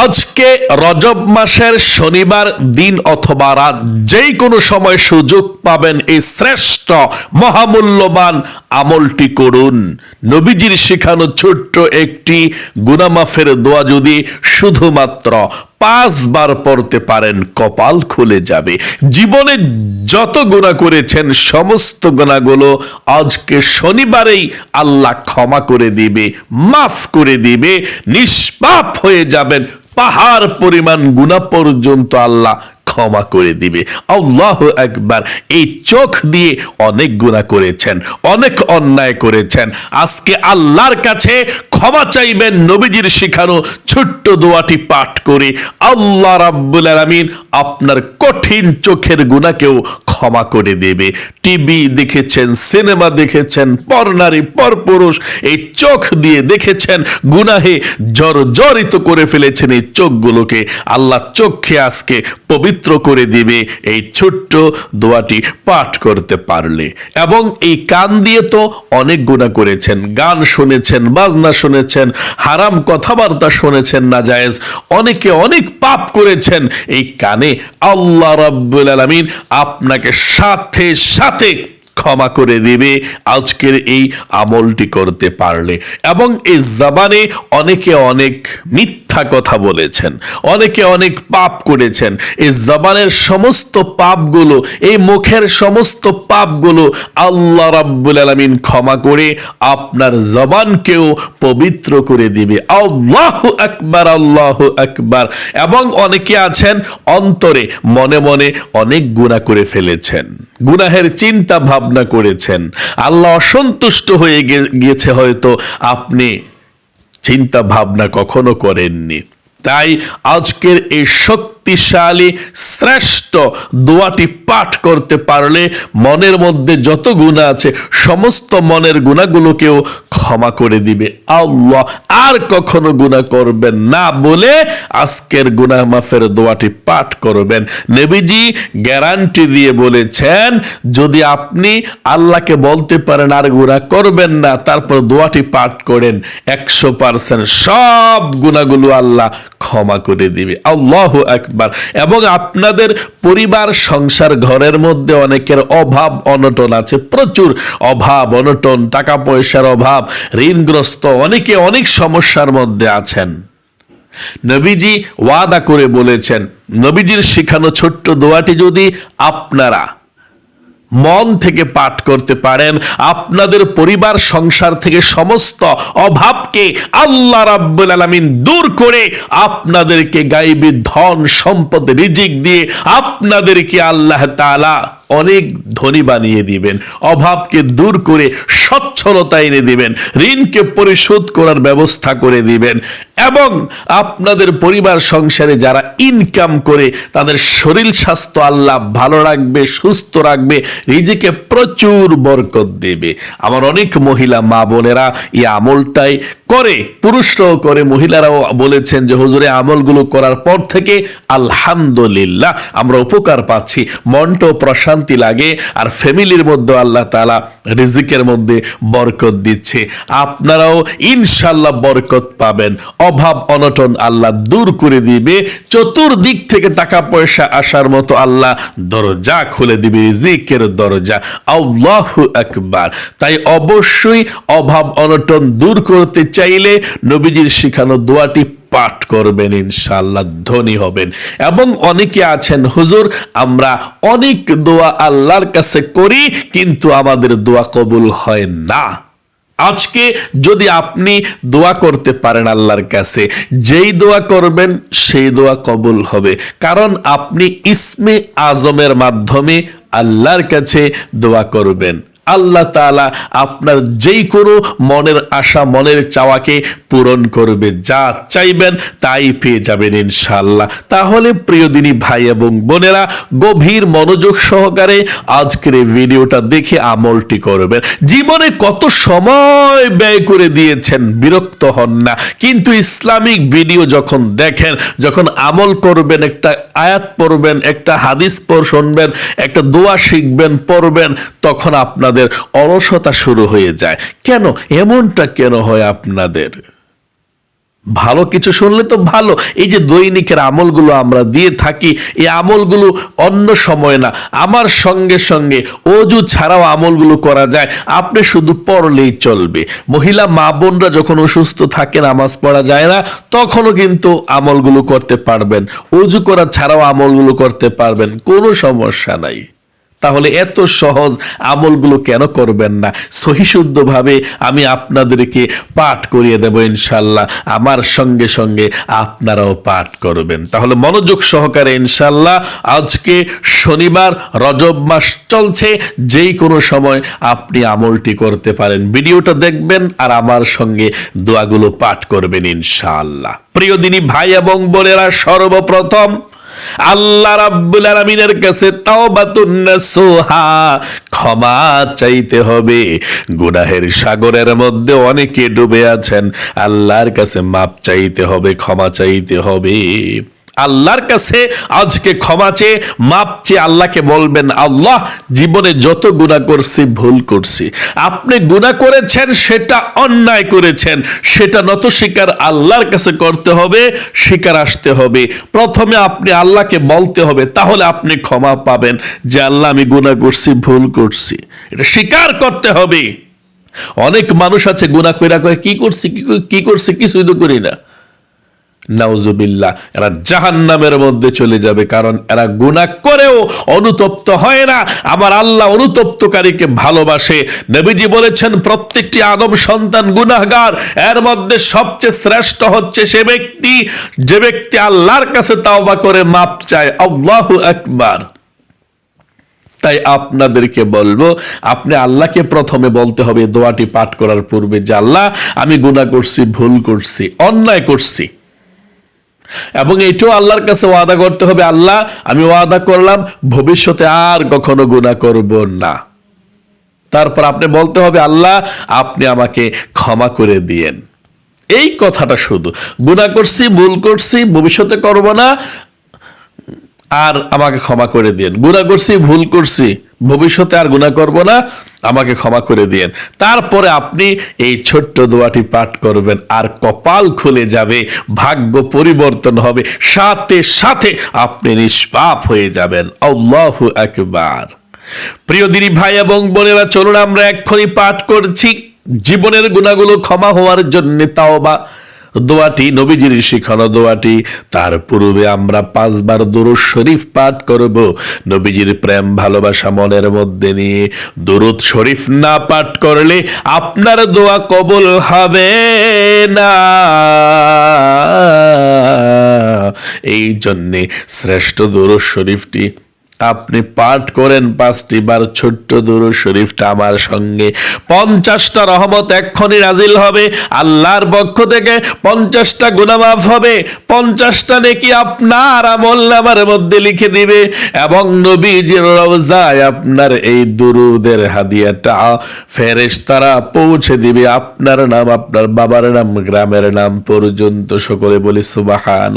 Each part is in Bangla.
আজকে রজব মাসের শনিবার দিন অথবা রাত যেই কোনো সময় সুযোগ পাবেন এই শ্রেষ্ঠ মহামূল্যবান আমলটি করুন। নবীজির শেখানো ছোট্ট একটি গুনামাফের দোয়া যদি শুধুমাত্র পাঁচবার পড়তে পারেন, কপাল খুলে যাবে। জীবনে যত গুণা করেছেন, সমস্ত গুণাগুলো আজকে শনিবারেই আল্লাহ ক্ষমা করে দিবে, মাফ করে দিবে, নিষ্পাপ হয়ে যাবেন। পাহাড় পরিমাণ গুণা পর্যন্ত আল্লাহ ক্ষমা করে দিবে। আল্লাহ একবার এই চোখ দিয়ে অনেক গুণা করেছেন, অনেক অন্যায় করেছেন। আজকে আল্লাহর কাছে ক্ষমা চাইবেন নবীজির শেখানো ছোট্ট দোয়াটি পাঠ করে। আল্লাহ রাব্বুল আলামিন আপনার কঠিন চোখের গুণাকেও ক্ষমা করে দেবে। টিভি দেখেছেন, সিনেমা দেখেছেন, পরনারী, পরপুরুষ, এই চোখ দিয়ে দেখেছেন, গুনাহে জর্জরিত করে ফেলেছেন এই চোখগুলোকে। আল্লাহ চোখে আজকে পবিত্র করে দিবে, এই ছোট্ট দোয়াটি পাঠ করতে পারলে। এবং এই কান দিয়ে তো অনেক গুণা করেছেন, গান শুনেছেন, বাজনা শুনেছেন, হারাম কথাবার্তা শুনেছেন না জায়েজ, অনেকে অনেক পাপ করেছেন, এই কানে আল্লাহ রাব্বুল আলামিন আপনাকে সাথে সাথে ক্ষমা করে দিবে। আজকের এই আমলটি করতে পারলে। এবং এই জবানে অনেকে অনেক মিথ্যা কথা বলেছেন, অনেকে অনেক পাপ করেছেন। এই জবানের সমস্ত পাপগুলো, এই মুখের সমস্ত পাপগুলো আল্লাহ রাব্বুল আলামিন ক্ষমা করে আপনার জবানকেও পবিত্র করে দিবে। আল্লাহ আকবার আল্লাহ আকবার। এবং অনেকে আছেন অন্তরে মনে মনে অনেক গুণা করে ফেলেছেন। গুনাহের চিন্তা ভাবনা করেছেন। আল্লাহ অসন্তুষ্ট হয়ে গিয়েছে হয়তো আপনি চিন্তা ভাবনা কখনো করেননি। তাই আজকের এই শক্তিশালী, শ্রেষ্ঠ দোয়াটি পাঠ করতে পারলে মনের মধ্যে যত গুণা আছে, সমস্ত মনের গুণাগুলোকেও ক্ষমা করে দিবে। আল্লাহ আর কখনো গুণা করবেন না বলে আজকের গুনাহ মাফের দোয়াটি পাঠ করবেন। নবীজি গ্যারান্টি দিয়ে বলেছেন, যদি আপনি আল্লাহকে বলতে পারেন আর গুনাহ করবেন না, তারপর দোয়াটি পাঠ করেন, একশো পার্সেন্ট সব গুণাগুলো আল্লাহ ক্ষমা করে দিবে। আল্লাহ একবার এবং আপনাদের পরিবার, সংসার, ঘরের মধ্যে অনেকের অভাব, অনটন আছে, প্রচুর অভাব, অনটন টাকা পয়সার অভাব, ঋণগ্রস্ত, অনেকে অনেক সমস্যার মধ্যে আছেন। নবীজি ওয়াদা করে বলেছেন, নবীজির শেখানো ছোট্ট দোয়াটি যদি আপনারা মন থেকে পাঠ করতে পারেন। আপনাদের পরিবার, সংসার থেকে সমস্ত অভাবকে আল্লাহ রাব্বুল আলামিন দূর করে আপনাদেরকে গাইবি ধন, সম্পদ, রিজিক দিয়ে আপনাদেরকে আল্লাহ তাআলা অনেক ধনী বানিয়ে দিবেন, অভাবকে দূর করে সচ্ছলতা এনে দিবেন, ঋণকে পরিশোধ করার ব্যবস্থা করে দিবেন। এবং আপনাদের পরিবার সংসারে যারা ইনকাম করে, তাদের শরীর স্বাস্থ্য আল্লাহ ভালো রাখবে, সুস্থ রাখবে, নিজেকে প্রচুর বরকত দেবে। আমার অনেক মহিলা মা বোনেরা এই আমলটাই করে, পুরুষরাও করে, মহিলারাও বলেছেন যে, হুজুরে, আমলগুলো করার পর থেকে আলহামদুলিল্লাহ, আমরা উপকার পাচ্ছি। মনটাও প্রশান্তি লাগে আর ফ্যামিলির মধ্যে আল্লাহ তালা রিজিকের মধ্যে বরকত দিচ্ছে। আপনারাও ইনশাল্লাহ বরকত পাবেন। অভাব, অনটন আল্লাহ দূর করে দিবে। চতুর্দিক থেকে টাকা পয়সা আসার মতো আল্লাহ দরজা খুলে দিবে রিজিকের দরজা। আল্লাহ একবার তাই অবশ্যই অভাব, অনটন দূর করতে চাইলে নবীজির শিখানো দোয়াটি পাঠ করবেন ইনশাল্লাহ ধনী হবেন। এবং অনেকে আছেন, হুজুর, আমরা অনেক দোয়া আল্লাহর কাছে করি, কিন্তু আমাদের দোয়া কবুল হয় না। আজকে যদি আপনি দোয়া করতে পারেন আল্লাহর কাছে, যেই দোয়া করবেন, সেই দোয়া কবুল হবে। কারণ আপনি ইসমে আজমের মাধ্যমে আল্লাহর কাছে দোয়া করবেন। আল্লাহ তাআলা আপনার যেই কোনো মনের আশা, মনের চাওয়াকে পূরণ করবে। যা চাইবেন তাই পেয়ে যাবেন ইনশাল্লাহ তাহলে প্রিয় দিনী ভাই এবং বোনেরা, গভীর মনোযোগ সহকারে আজকের এই ভিডিওটা দেখে আমলটি করবেন। জীবনে কত সময় ব্যয় করে দিয়েছেন, বিরক্ত হন না। কিন্তু ইসলামিক ভিডিও যখন দেখেন, যখন আমল করবেন, একটা আয়াত পড়বেন, একটা হাদিস পড় শুনবেন, একটা দোয়া শিখবেন, পড়বেন, তখন আপনাদের অলসতা শুরু হয়ে যায়। কেন? এমনটা কেন হয় আপনাদের? ভালো কিছু শুনলে তো ভালো। এই যে দৈনিকের আমলগুলো আমরা দিয়ে থাকি, এই আমলগুলো অন্য সময় না। আমার সঙ্গে সঙ্গে অজু ছাড়াও আমলগুলো করা যায়। আপনি শুধু পড়লেই চলবে। মহিলা মা বোনরা যখন অসুস্থ থাকে, নামাজ পড়া যায় না, তখনও কিন্তু আমলগুলো করতে পারবেন। অজু করা ছাড়াও আমলগুলো করতে পারবেন। কোনো সমস্যা নাই। তাহলে এত সহজ আমলগুলো কেন করবেন না? সহিশুদ্ধভাবে আমি আপনাদেরকে পাঠ করিয়ে দেব ইনশাল্লাহ আমার সঙ্গে সঙ্গে আপনারাও পাঠ করবেন। তাহলে মনোযোগ সহকারে ইনশাল্লাহ আজকে শনিবার রজব মাস চলছে। যেই কোনো সময় আপনি আমলটি করতে পারেন। ভিডিওটা দেখবেন আর আমার সঙ্গে দোয়াগুলো পাঠ করবেন ইনশাল্লাহ প্রিয় দিনী ভাই এবং বোনেরা, সর্বপ্রথম আল্লাহ রাব্বুল আলামিনের কাছে তাওবাতুন নাসুহা ক্ষমা চাইতে হবে। গুনাহের সাগরের মধ্যে অনেকে ডুবে আছেন। আল্লাহর কাছে মাপ চাইতে হবে, ক্ষমা চাইতে হবে। আল্লাহর কাছে আজকে ক্ষমা চেয়ে, মাপ চেয়ে আল্লাহকে বলবেন, আল্লাহ, জীবনে যত গুণা করছি, ভুল করছি। আপনি গুণা করেছেন, সেটা অন্যায় করেছেন। সেটা নত স্বীকার আল্লাহর কাছে করতে হবে স্বীকার আসতে হবে। প্রথমে আপনি আল্লাহকে বলতে হবে, তাহলে আপনি ক্ষমা পাবেন যে, আল্লাহ, আমি গুণা করছি, ভুল করছি। এটা স্বীকার করতে হবে। অনেক মানুষ আছে গুণা কইরা কয়ে, কি করছি কি- করছি, কিছুই তো করি না। নাউজুবিল্লাহ, এরা জাহান্নামের মধ্যে চলে যাবে, কারণ এরা গুনাহ করেও অনুতপ্ত হয় না। আমার আল্লাহ অনুতপ্তকারীকে ভালোবাসে। নবীজি বলেছেন, প্রত্যেকটি আদম সন্তান গুনাহগার, এর মধ্যে সবচেয়ে শ্রেষ্ঠ হচ্ছে সে ব্যক্তি। যে ব্যক্তি আল্লাহর কাছে তাওবা করে, মাপ চায়, আল্লাহু আকবার। তাই আপনাদেরকে বলব, আপনি আল্লাহকে প্রথমে বলতে হবে দোয়াটি পাঠ করার পূর্বে যে, আল্লাহ, আমি গুনাহ করছি, ভুল করছি, অন্যায় করছি। এবং এটাও আল্লাহর কাছে ওয়াদা করতে হবে, আল্লাহ, আমি ওয়াদা করলাম, ভবিষ্যতে আর কখনো গুণা করব না। তারপর আপনি বলতে হবে, আল্লাহ, আপনি আমাকে ক্ষমা করে দিয়েন। এই কথাটা শুধু। গুণা করছি, ভুল করছি, ভবিষ্যতে করব না আর আমাকে ক্ষমা করে দিয়েন। গুণা করছি, ভুল করছি, ভবিষ্যতে আর গুণা করব না, আমাকে ক্ষমা করে দিয়েন। তারপরে আপনি এই ছোট্ট দোয়াটি পাঠ করবেন আর কপাল খুলে যাবে, ভাগ্য পরিবর্তন হবে, সাথে সাথে আপনি নিষ্পাপ হয়ে যাবেন। আল্লাহু আকবার। প্রিয় দিদি ভাই এবং বোনেরা, চলুন আমরা এক্ষুনি পাঠ করছি। জীবনের গুণাগুলো ক্ষমা হওয়ার জন্য তাও বা দোয়াটি, নবীজির শিখানো দোয়াটি, তার পূর্বে আমরা পাঁচবার দুরুদ শরীফ পাঠ করব। নবীজির প্রেম, ভালোবাসা মনের মধ্যে নিয়ে দুরুদ শরীফ না পাঠ করলে আপনার দোয়া কবুল হবে না। এই জন্যে শ্রেষ্ঠ দুরুদ শরীফটি আপনি পাঠ করেন পাঁচটি বার, ছোট্ট দুরু শরীফটা আমার সঙ্গে। পঞ্চাশটা রহমত এক্ষণি নাজিল হবে, আল্লাহর পক্ষ থেকে পঞ্চাশটা গুণামাফ হবে, পঞ্চাশটা নেকি আপনার আমল নামার মধ্যে লিখে দিবে, এবং নবীজির রওজায় আপনার এই দুরুদের হাদিয়াটা ফেরেশ তারা পৌঁছে দিবে, আপনার নাম, আপনার বাবার নাম, গ্রামের নাম পর্যন্ত। সকলে বলি সুবাহান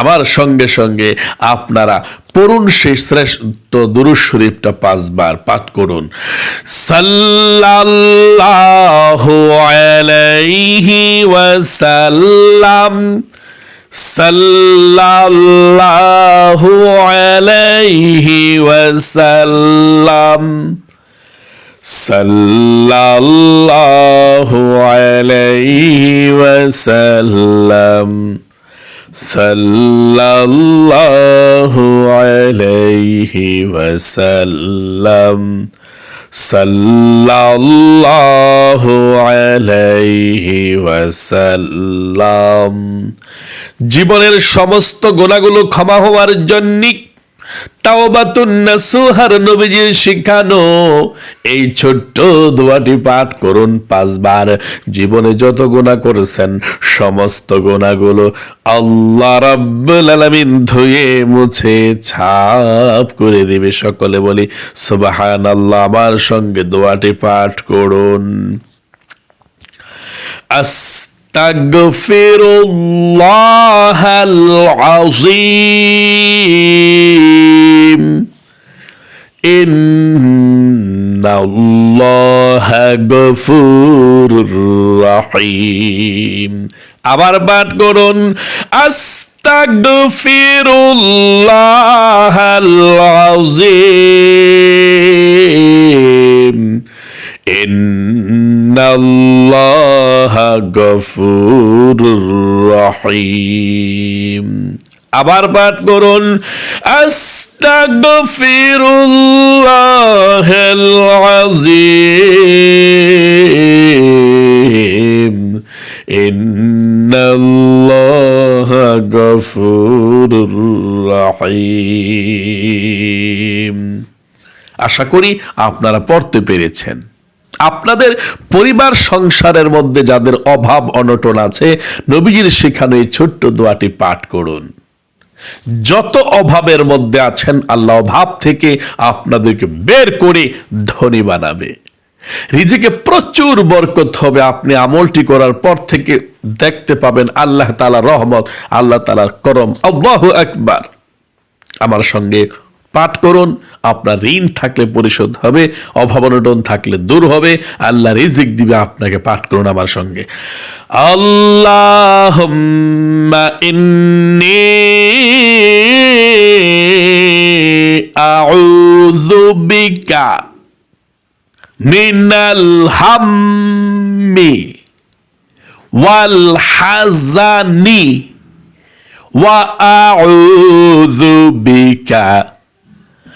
আমার সঙ্গে সঙ্গে আপনারা পড়ুন সেই শ্রেষ্ঠ দুরুদ শরীফটা পাঁচবার, পাঠ করুন। সাল্লাল্লাহু আলাইহি ওয়াসাল্লাম, সাল্লাল্লাহু আলাইহি ওয়াসাল্লাম, সাল্লাল্লাহু আলাইহি ওয়াসাল্লাম। সাল্লাল্লাহু আলাইহি ওয়াসাল্লাম। সাল্লাল্লাহু আলাইহি ওয়াসাল্লাম। জীবনের সমস্ত গোনাগুলো ক্ষমা হওয়ার জন্য তাওবাতুন নাসুহার নবীজির শিখানো। এই ছোট্ট দোয়াটি পাঠ করুন পাঁচবার। জীবনে যত গুনাহ করেছেন, সমস্ত গুনাহগুলো আল্লাহ রাব্বুল ধুয়ে, মুছে, ছাপ করে দিবে। সকলে বলি আমার সঙ্গে দোয়াটি পাঠ করুন। أستغفر الله العظيم إن الله غفور رحيم আবার পাঠ করুন আস্তাগফিরুল্লাহ আল-আযীম ইন্নাল্লাহা গফুরুর রহিম। আবার পাঠ করুন আস্তাগফিরুল্লাহ আল-আযীম ইন্নাল্লাহা গফুরুর রহিম। আশা করি আপনারা পড়তে পেরেছেন। আপনাদের পরিবার সংসারের মধ্যে যাদের অভাব, অনটন আছে, নবীজির শেখানো এই ছোট্ট দোয়াটি পাঠ করুন। যত অভাবের মধ্যে আছেন, আল্লাহ অভাব থেকে আপনাদেরকে বের করে ধনী বানাবে। রিজিকে প্রচুর বরকত হবে। আপনি আমলটি করার পর থেকে দেখতে পাবেন আল্লাহ তালা রহমত, আল্লাহ তালার করম। আল্লাহ একবার আমার সঙ্গে পাঠ করুন। আপনার ঋণ থাকলে পরিশোধ হবে, অভাবনটন থাকলে দূর হবে। আল্লাহ রিজিক দিবে আপনাকে পাঠ করুন আমার সঙ্গে। আল্লাহ আউযু মিনাল হাম্মি ওয়াল হাজানি ওয়া আউযু বিকা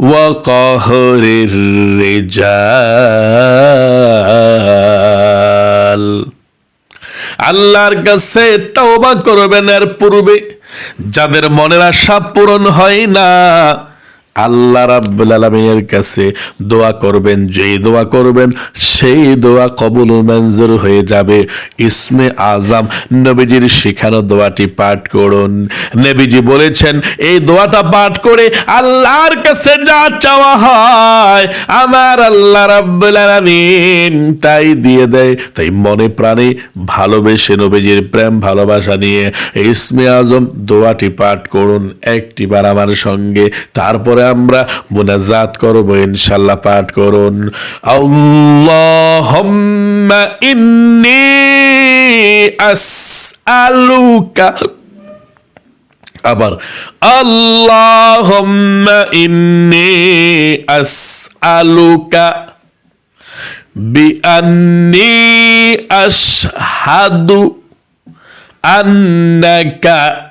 وقهر الرجال আল্লাহর কাছে তওবা করবেন এর পূর্বে যাদের মনের আশা পূরণ হয় না আল্লাহ রাব্বুল আলামিনের কাছে দোয়া করবেন, যেই দোয়া করবেন সেই দোয়া কবুল মঞ্জুর হয়ে যাবে। ইসমে আজম নবীজির শেখানো দোয়াটি পাঠ করুন। নবীজি বলেছেন, এই দোয়াটা পাঠ করে আল্লাহর কাছে যা চাওয়া হয়, আমার আল্লাহ রাব্বুল আলামিন তাই দিয়ে দেয়। তাই মনে প্রাণে ভালোবেসে নবীজির প্রেম, ভালোবাসা নিয়ে ইসমে আজম দোয়াটি পাঠ করুন। একটিবার আমার সঙ্গে, তারপরে আমরা মুনাজাত করব, ইনশাল্লাহ পাঠ করুন। আল্লাহুম্মা ইন্নী আসআলুকা। আবার, আল্লাহুম্মা ইন্নী আসআলুকা বিআন্নী আশহাদু আন্নাকা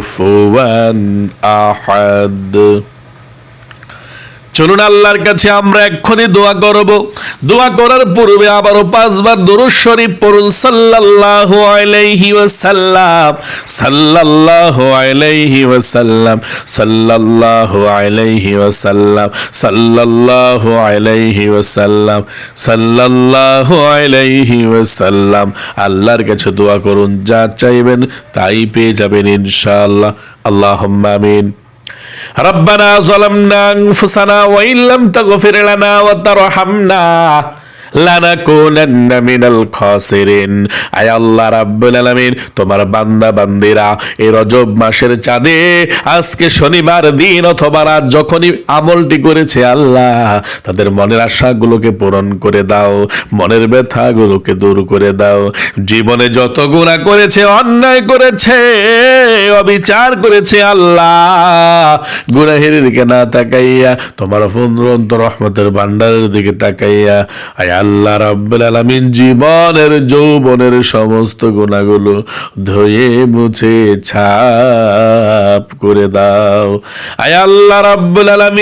عفوا أحد. চলুন আল্লাহর কাছে আমরা এক্ষুনি দোয়া করব। দোয়া করার পূর্বে আবারও পাঁচবার দরুদ শরীফ পড়ুন। সাল্লাল্লাহু আলাইহি ওয়াসাল্লাম, সাল্লাল্লাহু আলাইহি ওয়াসাল্লাম, সাল্লাল্লাহু আলাইহি ওয়াসাল্লাম, সাল্লাল্লাহু আলাইহি ওয়াসাল্লাম, সাল্লাল্লাহু আলাইহি ওয়াসাল্লাম। আল্লাহর কাছে দোয়া করুন, যা চাইবেন তাই পেয়ে যাবেন ইনশাআল্লাহ। আল্লাহুম্মা আমিন। ربنا ظلمنا أنفسنا وإن لم تغفر لنا وترحمنا তোমার বান্দা বান্দিরা, এই রজব মাসের চাঁদে, আজকে শনিবার দিন অথবা রাত যখনই আমলটি করেছে আল্লাহ, তাদের মনের আশাগুলোকে পূরণ করে দাও, মনের ব্যথাগুলোকে দূর করে দাও। জীবনে যত গুণা করেছে, অন্যায় করেছে, অবিচার করেছে আল্লাহ, গুনাহের দিকে না তাকাইয়া, তোমার ফুন্দরন্ত রহমতের ভান্ডারের দিকে তাকাইয়া, আয় আল্লাহ রাব্বুল আলামিন জীবনের, যৌবনের সমস্ত গুণাগুলো ধুয়ে, মুছে, ছাপ করে দাও। আয় আল্লাহ রাব্বুল আলামিন।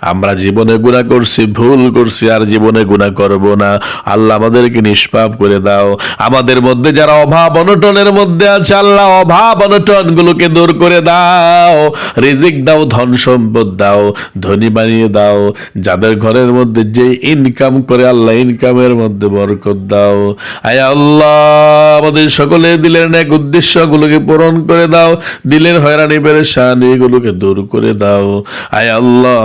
আমরা জীবনে গুনাহ করছি, ভুল করছি, আর জীবনে গুনাহ করব না। আল্লাহ আমাদেরকে নিষ্পাপ করে দাও। আমাদের মধ্যে যারা অভাব অনটনের মধ্যে আছে, আল্লাহ অভাব অনটন গুলোকে দূর করে দাও। রিজিক দাও, ধন সম্পদ দাও, ধনী বানিয়ে দাও। যাদের ঘরের মধ্যে যে ইনকাম করে, আল্লাহ ইনকামের মধ্যে বরকত দাও। আয় আল্লাহ, আমাদের সকলে দিলের এক উদ্দেশ্যগুলোকে পূরণ করে দাও। দিলের হয়রানি পেরেশানি এগুলোকে দূর করে দাও। আয় আল্লাহ,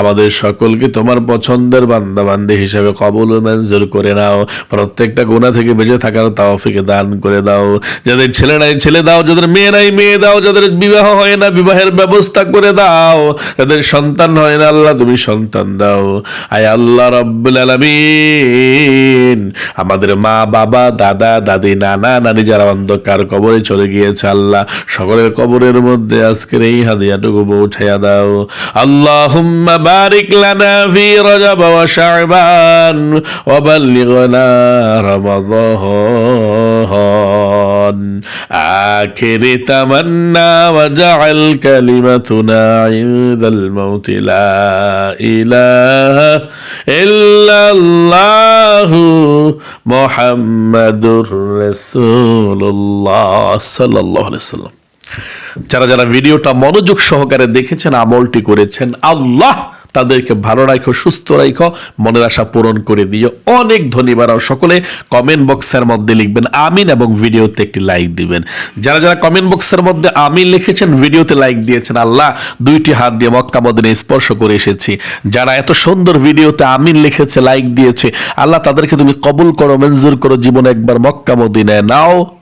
আমাদের সকলকে তোমার পছন্দের বান্দা বান্দি হিসেবে কবল মঞ্জুর করে নাও। প্রত্যেকটা গোনা থেকে বেঁচে থাকার তাওফিকে দান করে দাও। যাদের ছেলে নাই, ছেলে দাও। যাদের মেয়ে নাই, মেয়ে দাও। যাদের বিবাহ হয় না, বিবাহের ব্যবস্থা করে দাও। যাদের সন্তান হয় না, আল্লাহ তুমি সন্তান দাও। আয় আল্লাহ রব্বুল আলামিন। আমাদের মা, বাবা, দাদা, দাদি, নানা, নানি যারা অন্ধকার কবরে চলে গিয়েছে, আল্লাহ সকলের কবরের মধ্যে আজকের এই হাদিয়াটুকু পৌঁছাইয়া দাও। আল্লাহুম্মা বারিক লানা ফি রজব ওয়া শাবান ওয়া বাল্লিগনা রমাদান آخر تمنى وجعل كلمتنا عند الموت لا إله إلا الله محمد رسول الله صلى الله عليه وسلم যারা যারা ভিডিওটা মনোযোগ সহকারে দেখেছেন আমলটি করেছেন আল্লাহ তাদেরকে ভালো রাখো, সুস্থ রাখো, মনের আশা পূরণ করে দিও। অনেক ধন্যবাদ সকলে কমেন্ট বক্সের মধ্যে লিখবেন আমিন এবং ভিডিওতে একটি লাইক দিবেন। যারা যারা কমেন্ট বক্সের মধ্যে আমিন লিখেছেন, ভিডিওতে লাইক দিয়েছেন, আল্লাহ দুইটি হাত দিয়ে মক্কা মদিনে স্পর্শ করে এসেছি। যারা এত সুন্দর ভিডিওতে আমিন লিখেছে লাইক দিয়েছে, আল্লাহ তাদেরকে তুমি কবুল করো, মঞ্জুর করো, জীবনে একবার মক্কা মদিনায় নাও।